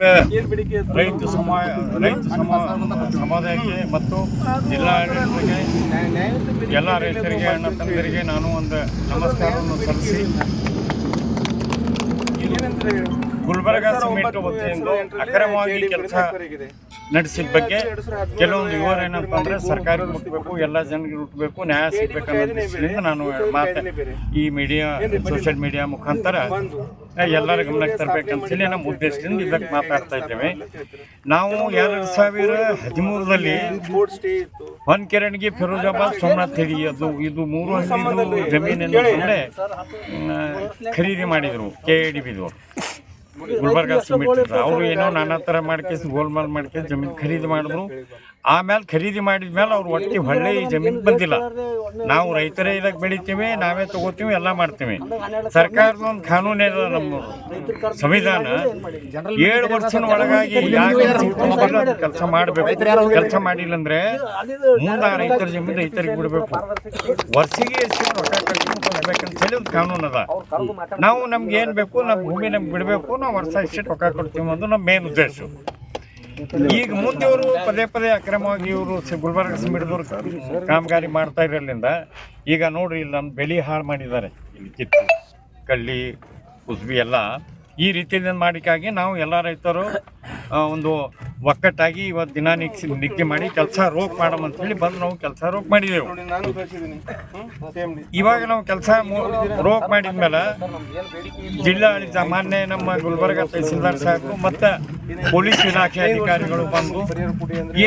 ರೈತ ಸಮಯ ರೈತ ಸಮಾ ಸಮುದಾಯಕ್ಕೆ ಮತ್ತು ಜಿಲ್ಲಾ ಆಡಳಿತಕ್ಕೆ ಎಲ್ಲ ರೈತರಿಗೆ ಅಣ್ಣ ತಂದರಿಗೆ ನಾನು ಒಂದು ನಮಸ್ಕಾರವನ್ನು ಸಲ್ಲಿಸಿ ಗುಲ್ಬರ್ಗ ಸಿಮೆಂಟ್ ವತಿಯಿಂದ ಅಕ್ರಮವಾಗಿ ಕೆಲಸ ನಡೆಸಿದ ಬಗ್ಗೆ ಕೆಲವೊಂದು ವಿವರ ಏನಪ್ಪ ಅಂದ್ರೆ ಸರ್ಕಾರ ಮುಟ್ಟಬೇಕು ಎಲ್ಲ ಜನರಿಗೆ ಮುಟ್ಟಬೇಕು ನ್ಯಾಯ ಸಿಗ್ಬೇಕು ಅನ್ನೋ ದೃಷ್ಟಿಯಿಂದ ನಾನು ಮಾತು ಈ ಮೀಡಿಯಾ ಸೋಷಿಯಲ್ ಮೀಡಿಯಾ ಮುಖಾಂತರ ಎಲ್ಲರ ಗಮನಕ್ಕೆ ತರಬೇಕಂತ ಹೇಳಿ ನಮ್ಮ ಉದ್ದೇಶದಿಂದ ಇದಕ್ಕೆ ಮಾತಾಡ್ತಾ ಇದ್ದೇವೆ. ನಾವು ಎರಡು ಸಾವಿರ ಹದಿಮೂರರಲ್ಲಿ ಹೊನ್ಕೆರಣಿಗೆ ಫಿರೋಜಾಬಾದ್ ಸೋಮನಾಥ್ ಹೇಳಿ ಅದು ಇದು ಮೂರು ಜಮೀನನ್ನು ಖರೀದಿ ಮಾಡಿದ್ರು ಕೆ ಎ ಡಿ ಬಿದವರು ಗುಲ್ಬರ್ಗ ಸಿಮೆಂಟ್. ಅವರು ಏನೋ ನಾನಾ ಥರ ಮಾಡ್ಕೇಸಿ ಗೋಲ್ಮಾಲ್ ಮಾಡ್ಕೇಸಿ ಜಮೀನು ಖರೀದಿ ಮಾಡಿದ್ರು. ಆಮೇಲೆ ಖರೀದಿ ಮಾಡಿದ ಮೇಲೆ ಅವ್ರು ಒಟ್ಟಿ ಹೊಳ್ಳೆ ಈ ಜಮೀನು ಬಂದಿಲ್ಲ. ನಾವು ರೈತರೇ ಇದಕ್ಕೆ ಬೆಳಿತೀವಿ ನಾವೇ ತಗೋತೀವಿ ಎಲ್ಲ ಮಾಡ್ತೀವಿ. ಸರ್ಕಾರದ ಒಂದು ಕಾನೂನು ಇದೆ ನಮ್ಮ ಸಂವಿಧಾನ. ಏಳು ವರ್ಷದ ಒಳಗಾಗಿ ಕೆಲಸ ಮಾಡಬೇಕು ಕೆಲಸ ಮಾಡಿಲ್ಲ ಅಂದ್ರೆ ಮುಂದೆ ರೈತರ ಜಮೀನು ರೈತರಿಗೆ ಬಿಡಬೇಕು. ವರ್ಷಿಗೆ ಎಷ್ಟು ರೊಕ್ಕ ಕೊಡ್ಬೇಕಂತ ಹೇಳಿ ಒಂದು ಕಾನೂನು ಅದ. ನಾವು ನಮ್ಗೆ ಏನು ಬೇಕು ನಮ್ಮ ಭೂಮಿ ನಮ್ಗೆ ಬಿಡಬೇಕು ನಾವು ವರ್ಷ ಎಷ್ಟು ರೊಕ್ಕ ಕೊಡ್ತೀವಿ ಅನ್ನೋದು ನಮ್ಮ ಮೇನ್ ಉದ್ದೇಶ. ಈಗ ಮುಂದೆ ಇವರು ಪದೇ ಪದೇ ಅಕ್ರಮವಾಗಿ ಇವರು ಗುಲ್ಬರ್ಗ ಸಿಮಿಡಿದವ್ರು ಕಾಮಗಾರಿ ಮಾಡ್ತಾ ಇರೋದ್ರಿಂದ ಈಗ ನೋಡ್ರಿ ಇಲ್ಲಿ ನಮ್ಮ ಬೆಳೆ ಹಾಳು ಮಾಡಿದ್ದಾರೆ. ಇಲ್ಲಿ ಕಿತ್ತು, ಕಳ್ಳಿ, ಕುಸ್ಬಿ ಎಲ್ಲ ಈ ರೀತಿಯಿಂದ ಮಾಡಿಕಾಗಿ ನಾವು ಎಲ್ಲ ರೈತರು ಒಂದು ಒಕ್ಕಟ್ಟಾಗಿ ಇವತ್ತು ದಿನ ನಿಗ್ಸಿ ನಿಗ್ಗೆ ಮಾಡಿ ಕೆಲಸ ರೋಕ್ ಹೇಳಿ ಬಂದು ನಾವು ಕೆಲಸ ರೋಕ್ ಮಾಡಿದೆವು. ಇವಾಗ ನಾವು ಕೆಲಸ ರೋಕ್ ಮಾಡಿದ್ಮೇಲೆ ಜಿಲ್ಲಾಡಳಿತ ಮಾನ್ಯ ನಮ್ಮ ಗುಲ್ಬರ್ಗ ತಹಸೀಲ್ದಾರ್ ಸಾಹೇಬರು ಮತ್ತು ಪೊಲೀಸ್ ಇಲಾಖೆ ಅಧಿಕಾರಿಗಳು ಬಂದು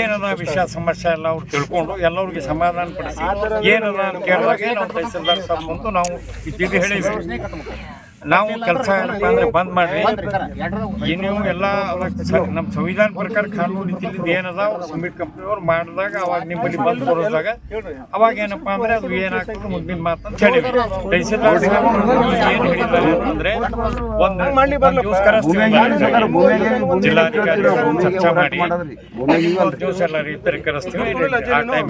ಏನದ ವಿಷಯ ಸಮಸ್ಯೆ ಎಲ್ಲ ಅವ್ರು ತಿಳ್ಕೊಂಡು ಎಲ್ಲರಿಗೆ ಸಮಾಧಾನ ಪಡಿಸಿ ಏನದ ಅಂತ ಕೇಳಿದಾಗ ನಾವು ತಹಸೀಲ್ದಾರ್ ಸಾಹೇಬ್ ಬಂದು ನಾವು ಇದ್ದಿದ್ದು ಹೇಳಿದ್ವಿ. ನಾವು ಕೆಲಸ ಏನಪ್ಪ ಅಂದ್ರೆ ಬಂದ್ ಮಾಡ್ರಿ. ನೀವು ಎಲ್ಲ ನಮ್ಮ ಸಂವಿಧಾನ ಪ್ರಕಾರ ಕಾನೂನು ರೀತಿಯಿಂದ ಏನದ ಅವ್ರು ಸಿಮೆಂಟ್ ಕಂಪ್ನಿ ಅವ್ರು ಮಾಡಿದಾಗ ಅವಾಗ ನಿಮ್ಮಲ್ಲಿ ಬಂದ್ ಬರೋದಾಗ ಅವಾಗ ಏನಪ್ಪ ಅಂದ್ರೆ ಅದು ಏನಾಗ್ತದೆ ಮುಂದಿನ ಮಾತು ಅಂತ ಹೇಳಿವಿ ಏನು ಹೇಳಿದ್ದಾರೆ ಅಂದ್ರೆ ಒಂದು ಜಿಲ್ಲಾಧಿಕಾರಿ ಚರ್ಚೆ ಮಾಡಿ. ಒಂದು ದಿವಸ ಎಲ್ಲ ರೈತರಿಗೆ ಕರೆಸ್ತೀವಿ. ಆ ಟೈಮ್.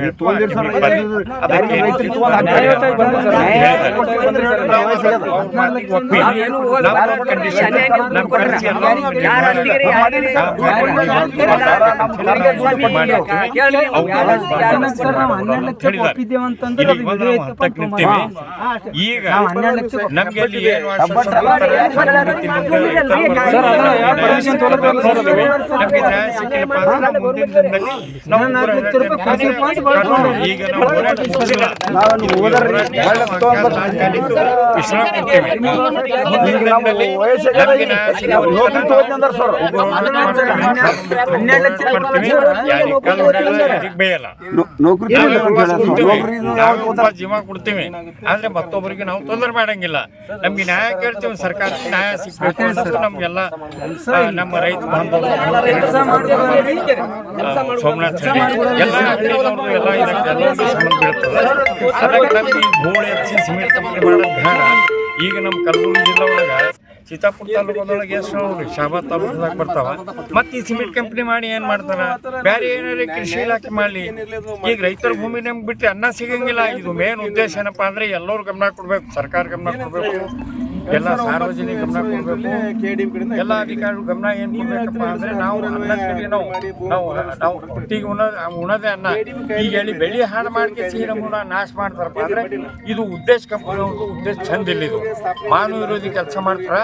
ಅದಕ್ಕೆ ಈಗ ನಮ್ಗೆ ಈಗ ನಾವು ಹೋರಾಟ ನೌಕರಿ. ಜೀವ ಕೊಡ್ತೀವಿ ಆದ್ರೆ ಮತ್ತೊಬ್ಬರಿಗೆ ನಾವು ತೊಂದರೆ ಮಾಡಂಗಿಲ್ಲ ನಮ್ಗೆ ನ್ಯಾಯ ಕೇಳ್ತೀವಿ ಸರ್ಕಾರ ನ್ಯಾಯ ಸಿಗ್ಬೇಕು ನಮ್ಗೆಲ್ಲ ನಮ್ಮ ರೈತ ಸೋಮನಾಥ್ ಎಲ್ಲ ಎಲ್ಲ ಇದಕ್ಕೆ ಅದಕ್ಕೆ ನಮ್ಗೆ ಗೋಳು ಹಚ್ಚಿ ಸಿಮೆಂಟ್ ಮಾಡೋದು ಬೇಡ ಈಗ ನಮ್ಮ ಕಲಬುರಗಿ ಜಿಲ್ಲೆ ಒಳಗೆ ಸೀತಾಪುರ ತಾಲೂಕದೊಳಗೆ ಎಷ್ಟು ಶಾಬಾದ್ ತಾಲೂಕದಾಗ ಬರ್ತಾವ. ಮತ್ತೆ ಈ ಸಿಮೆಂಟ್ ಕಂಪ್ನಿ ಮಾಡಿ ಏನ್ ಮಾಡ್ತಾರ? ಬೇರೆ ಏನಾರ ಕೃಷಿ ಇಲಾಖೆ ಮಾಡಲಿ. ಈಗ ರೈತರ ಭೂಮಿ ನಮ್ಗೆ ಬಿಟ್ಟು ಅನ್ನ ಸಿಗಂಗಿಲ್ಲ. ಇದು ಮೇನ್ ಉದ್ದೇಶ ಏನಪ್ಪಾ ಅಂದ್ರೆ ಎಲ್ಲರೂ ಗಮನ ಕೊಡ್ಬೇಕು, ಸರ್ಕಾರ ಗಮನ ಕೊಡ್ಬೇಕು. ಎಲ್ಲ ಸಾರ್ವಜನಿಕ ಗಮನ ಕೊಡಬೇಕು. ಎಲ್ಲ ಅಧಿಕಾರಿಗಳು ಗಮನ ಏನ್ ಕೊಡ್ಬೇಕಪ್ಪ ಅಂದ್ರೆ ನಾವು ನಾವು ನಾವು ನಾವು ಹೊಟ್ಟಿಗೆ ಉಣ, ಉಣದೆ ಅನ್ನ. ಈಗ ಹೇಳಿ ಬೆಳಿ ಹಾಳು ಮಾಡ್ಕೆ ನಮ್ಮನ್ನ ನಾಶ ಮಾಡ್ತಾರಪ್ಪ ಅಂದ್ರೆ ಇದು ಉದ್ದೇಶ ಕಂಪನಿ ಉದ್ದೇಶ ಚಂದ ಇಲ್ಲ ಇದು. ಮಾನವ ವಿರೋಧಿ ಕೆಲಸ ಮಾಡ್ತಾರ,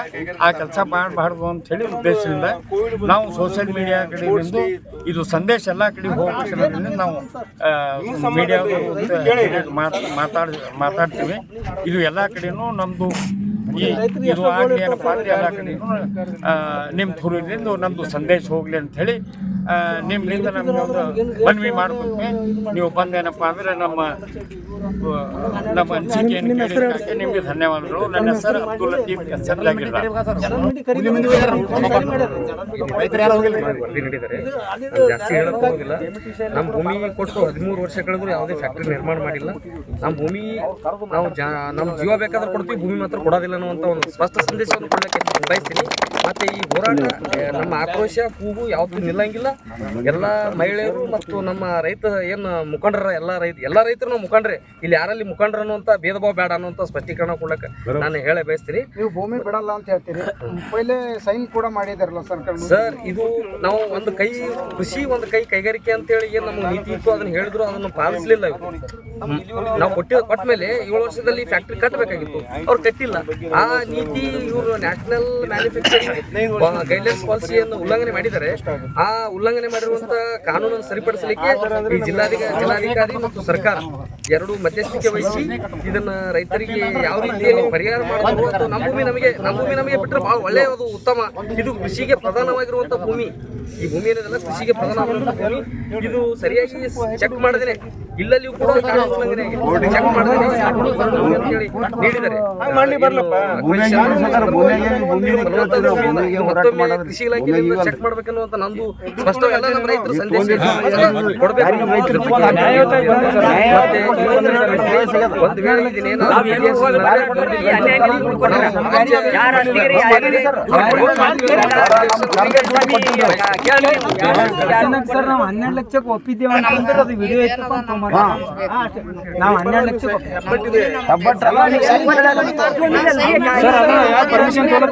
ಆ ಕೆಲಸ ಮಾಡಬಾರ್ದು ಅಂತ ಹೇಳಿ ಉದ್ದೇಶದಿಂದ ನಾವು ಸೋಷಿಯಲ್ ಮೀಡಿಯಾ ಕಡೆ ಇದು ಸಂದೇಶ ಎಲ್ಲ ಕಡೆ ಹೋಗ್ಬೇಕನ್ನೋದ್ರಿಂದ ನಾವು ಮೀಡಿಯಾ ಮಾತಾಡ್, ಮಾತಾಡ್ತೀವಿ. ಇದು ಎಲ್ಲ ಕಡೆನೂ ಆಗಲಿ ಏನಪ್ಪ ಅಂದ್ರೆ ಎಲ್ಲ ಕಡೆನೂ ಆ, ನಿಮ್ಮ ಥ್ರೂದಿಂದ ನಮ್ದು ಸಂದೇಶ ಹೋಗ್ಲಿ ಅಂತ ಹೇಳಿ ಆ, ನಿಮ್ಮಿಂದ ನಮಗೆ ಒಂದು ಮನವಿ ಮಾಡ್ಕೊಂಡ್ವಿ ನೀವು ಬಂದೇನಪ್ಪ ಅಂದ್ರೆ ನಮ್ಮ ನಮ್ಮ ಅನಿಸಿಕೆಯನ್ನು ಕೇಳಿದ್ದಕ್ಕೆ ನಿಮಗೆ ಧನ್ಯವಾದಗಳು. ನನ್ನ ಹೆಸರು ಅಬ್ದುಲ್ ಲತೀಫ್ ನಾನು ಜಾಸ್ತಿ ಹೋಗಿಲ್ಲ. ನಮ್ಮ ಭೂಮಿ ಕೊಟ್ಟು ಹದಿಮೂರು ವರ್ಷ ಕಳೆದ್ರು ಯಾವುದೇ ಫ್ಯಾಕ್ಟ್ರಿ ನಿರ್ಮಾಣ ಮಾಡಿಲ್ಲ. ನಮ್ಮ ಭೂಮಿ ನಾವು ಜಾ ನಮ್ಮ ಜೀವ ಬೇಕಾದ್ರೆ ಕೊಡ್ತೀವಿ ಭೂಮಿ ಮಾತ್ರ ಕೊಡೋದಿಲ್ಲ ಅನ್ನುವಂಥ ಒಂದು ಸ್ಪಷ್ಟ ಸಂದೇಶವನ್ನು ಕೊಡಲಿಕ್ಕೆ ಬಯಸ್ತೀನಿ. ಮತ್ತೆ ಈ ಹೋರಾಟ ನಮ್ಮ ಆಕ್ರೋಶ ಕೂಗು ಯಾವತ್ತೂ ನಿಲ್ಲಂಗಿಲ್ಲ. ಎಲ್ಲ ಮಹಿಳೆಯರು ಮತ್ತು ನಮ್ಮ ರೈತ ಏನು ಮುಖಂಡರ ಎಲ್ಲ ರೈತ ಎಲ್ಲ ರೈತರು ನಾವು ಮುಖಂಡ್ರೆ. ಇಲ್ಲಿ ಯಾರಲ್ಲಿ ಮುಖಂಡರು ಅನ್ನುವಂಥ ಭೇದ ಭಾವ ಬೇಡ ಅನ್ನುವಂಥ ಸ್ಪಷ್ಟೀಕರಣ ಕೊಡಕ್ಕೆ ನಾನು ಹೇಳೇ ಬಯಸ್ತೀನಿ. ನೀವು ಭೂಮಿ ಬಿಡಲ್ಲ ಅಂತ ಹೇಳ್ತೀರಿ. ಪೈಲೆ ಸೈನ್ ಕೂಡ ಮಾಡಿದಾರಲ್ಲ ಸರ್ಕಾರ ಸರ್ ಇದು ನಾವು ಒಂದು ಕೈ ಕೃಷಿ ಒಂದು ಕೈ ಕೈಗಾರಿಕೆ ಅಂತೇಳಿ ಏನು ನಮ್ಗೆ ನೀತಿ ಇತ್ತು ಅದನ್ನ ಹೇಳಿದ್ರು ಅದನ್ನು ಪಾಲಿಸಲಿಲ್ಲ ಇವರು. ನಾವು ಕೊಟ್ಟಿ ಕೊಟ್ಟ ಮೇಲೆ ಏಳು ವರ್ಷದಲ್ಲಿ ಫ್ಯಾಕ್ಟ್ರಿ ಕಟ್ಟಬೇಕಾಗಿತ್ತು. ಅವ್ರು ಕಟ್ಟಿಲ್ಲ. ಆ ನೀತಿ ಇವರು ನ್ಯಾಷನಲ್ ಮ್ಯಾನುಫ್ಯಾಕ್ಚರಿಂಗ್ ಗೈಡ್ಲೈನ್ಸ್ ಪಾಲಿಸಿಯನ್ನು ಉಲ್ಲಂಘನೆ ಮಾಡಿದ್ದಾರೆ. ಆ ಉಲ್ಲಂಘನೆ ಮಾಡಿರುವಂತ ಕಾನೂನನ್ನು ಸರಿಪಡಿಸಲಿಕ್ಕೆ ಈ ಜಿಲ್ಲಾಧಿಕಾರಿ ಜಿಲ್ಲಾಧಿಕಾರಿ ಮತ್ತು ಸರ್ಕಾರ ಎರಡು ಮಧ್ಯಸ್ಥಿಕೆ ವಹಿಸಿ ಇದನ್ನ ರೈತರಿಗೆ ಯಾವ ರೀತಿಯಲ್ಲಿ ಪರಿಹಾರ ಮಾಡಬಹುದು ನಮ್ಮ ಭೂಮಿ ನಮಗೆ ನಮ್ಮ ಭೂಮಿ ನಮಗೆ ಬಿಟ್ಟರೆ ಬಹಳ ಒಳ್ಳೆಯದು, ಉತ್ತಮ. ಇದು ಕೃಷಿಗೆ ಪ್ರಧಾನವಾಗಿರುವಂತ ಭೂಮಿ. ಈ ಭೂಮಿ ಏನಿದೆಲ್ಲ ಕೃಷಿಗೆ ಪ್ರಧಾನವಾಗಿರುವಂತ ಭೂಮಿ. ಇದು ಸರಿಯಾಗಿ ಚೆಕ್ ಮಾಡದೇನೆ ಇಲ್ಲಲ್ಲಿಯೂ ಕೂಡ ಆಗಿದೆ ಚೆಕ್ ಮಾಡದೇನೆ ಅಂತ ಹೇಳಿ ನೀಡಿದ್ದಾರೆ ಮಾಡ್ಲಿ ಬರ್ಲಪ್ಪ. ಮತ್ತೊಮ್ಮೆ ಕೃಷಿ ಇಲಾಖೆಯಿಂದ ಚೆಕ್ ಮಾಡ್ಬೇಕನ್ನುವಂತ ನಂದು ಸ್ಪಷ್ಟ ಎಲ್ಲ ನಮ್ಮ ರೈತರು ಸಂದೇಶ ಕೊಡ್ಬೇಕು ಮತ್ತೆ ಒಂದು ವೇಳೆ ಇದನ್ನೇನಾದ್ರೂ ಸರ್ ನಾವು ಹನ್ನೆರಡು ಲಕ್ಷಕ್ಕೆ ಒಪ್ಪಿದ್ದೇವೆ ಅಂತಂದ್ರೆ ಅದು ವಿಡಿಯೋ ಐತಪ್ಪ ನಾವು ಹನ್ನೆರಡು ಸರ್ ಅದು ಪರ್ಮಿಷನ್ ಸರ್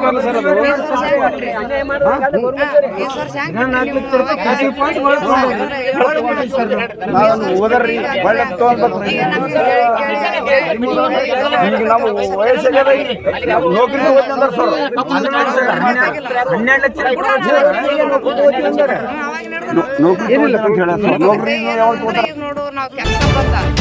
ಸರ್ ಓದರ್ರಿ ಒಳ್ಳೆ ಈಗ ನಾವು ನೌಕರಿ ಸರ್ ಹನ್ನೆರಡು ಲಕ್ಷ ನೌಕರಿ ಏನಿಲ್ಲ ಅಂತ ಹೇಳ ನೌಕರಿ ನೋಡು ನಾವು ಕೆಲಸ